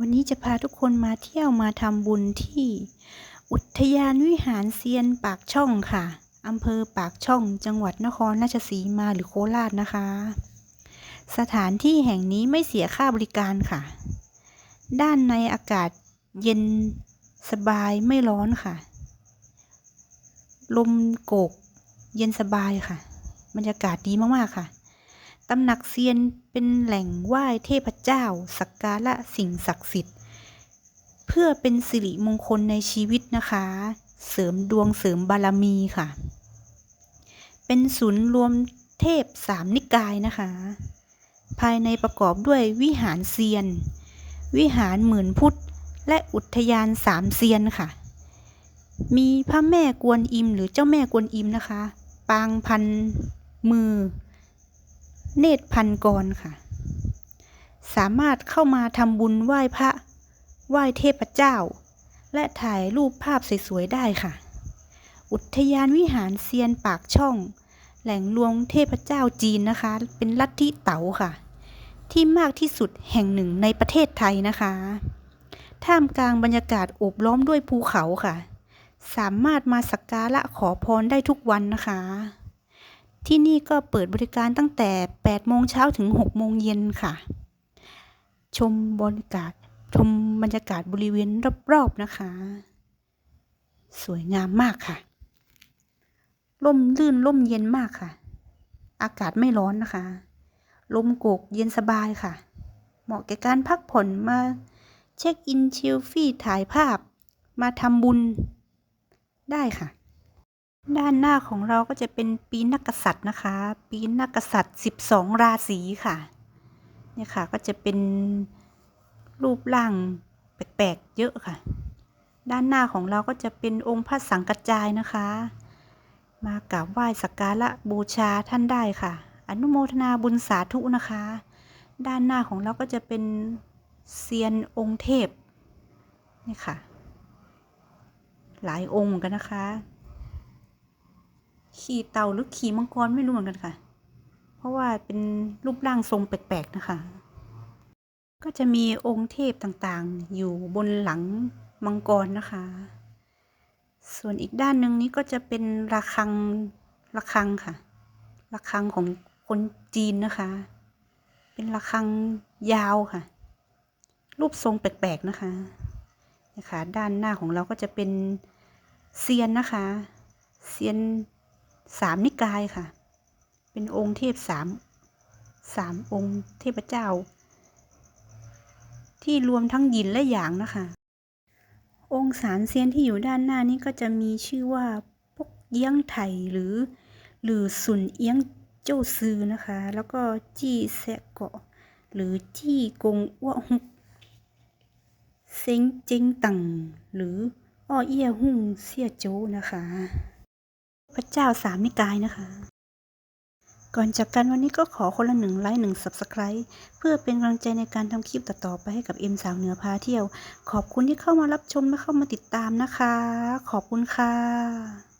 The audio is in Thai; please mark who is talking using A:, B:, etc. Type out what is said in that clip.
A: วันนี้จะพาทุกคนมาเที่ยวมาทำบุญที่ อุทยานวิหารเซียนปากช่องค่ะอำเภอปากช่อง จังหวัดนครราชสีมาหรือโคราชนะคะ สถานที่แห่งนี้ไม่เสียค่าบริการค่ะ ด้านในอากาศเย็นสบายไม่ร้อนค่ะ ลมโกก เย็นสบายค่ะ บรรยากาศดีมากๆค่ะ ตำหนักเซียนเป็นแหล่งไหว้เทพเจ้า สักการะสิ่งศักดิ์สิทธิ์ เพื่อเป็นสิริมงคลในชีวิตนะคะ เสริมดวงเสริมบารมีค่ะ เป็นศูนย์รวมเทพสามนิกายนะคะ ภายในประกอบด้วยวิหารเซียน วิหารหมื่นพุทธ และอุทยานสามเซียนค่ะ มีพระแม่กวนอิมหรือเจ้าแม่กวนอิมนะคะ ปางพันมือ เนตรพันกรค่ะ สามารถเข้ามาทำบุญไหว้พระ ไหว้เทพเจ้า และถ่ายรูปภาพสวย ๆ ได้ค่ะ อุทยานวิหารเซียนปากช่อง แหล่งรวมเทพเจ้าจีนนะคะ เป็นลัทธิเต๋าค่ะ ที่มากที่สุดแห่งหนึ่งในประเทศไทยนะคะท่ามกลางบรรยากาศโอบล้อมด้วยภูเขาค่ะ สามารถมาสักการะขอพรได้ทุกวันนะคะ ที่นี่ก็เปิดบริการตั้งแต่ 8 โมงเช้าถึง 6 โมงเย็นค่ะ ชมบรรยากาศ ชมบรรยากาศบริเวณรอบๆนะคะ สวยงามมากค่ะ ร่มรื่นร่มเย็นมากค่ะ อากาศไม่ร้อนนะคะ ลมโกกเย็นสบายค่ะ เหมาะแก่การพักผ่อนมาเช็คอินชิลฟี่ถ่ายภาพ มาทำบุญได้ค่ะ ด้านหน้าของเราก็จะเป็นปีนักกษัตริย์นะคะ ปีนักกษัตริย์ 12 ราศีค่ะ เนี่ยค่ะก็จะเป็นรูปร่างแปลกๆเยอะค่ะ ด้านหน้าของเราก็จะเป็นองค์พระสังกัจจายนะคะ มากราบไหว้สักการะบูชาท่านได้ค่ะ อนุโมทนาบุญสาธุนะคะ ด้านหน้าของเราก็จะเป็นเซียนองค์เทพนี่ค่ะ หลายองค์กันนะคะ ขี่เต่าหรือขี่มังกรไม่รู้เหมือนกันค่ะ เพราะว่าเป็นรูปร่างทรงแปลกๆนะคะ ก็จะมีองค์เทพต่างๆ อยู่บนหลังมังกรนะคะ ส่วนอีกด้านหนึ่งนี้ก็จะเป็นระฆังระฆังค่ะระฆังของคนจีนนะคะ เป็นระฆังยาวค่ะ รูปทรงแปลกๆนะคะนะคะด้านหน้าของเราก็จะเป็นเซียนนะคะ เซียน สามนิกายค่ะ เป็นองค์เทพสามสามองค์เทพเจ้า ที่รวมทั้งหยินและหยางนะคะ องค์สามเซียนที่อยู่ด้านหน้านี้ก็จะมีชื่อว่าปกเอี้ยงไถหรือ หรือสุนเอี้ยงโจ้ซือนะคะ แล้วก็จี้แซะเกาะ หรือจี้กงอ้วฮุกเซ็งเจิงตังหรืออ้อเอี้ยหุ่งเสียโจนะคะ พระเจ้าสามนิกายนะคะ ก่อนจากกันวันนี้ก็ขอคนละหนึ่งไลค์หนึ่งสับสไคร b ์เพื่อเป็นกำลังใจในการทำคลิปต่อๆไปให้กับเอ็มสาวเหนือพาเที่ยว ขอบคุณที่เข้ามารับชมและเข้ามาติดตามนะคะ ขอบคุณค่ะ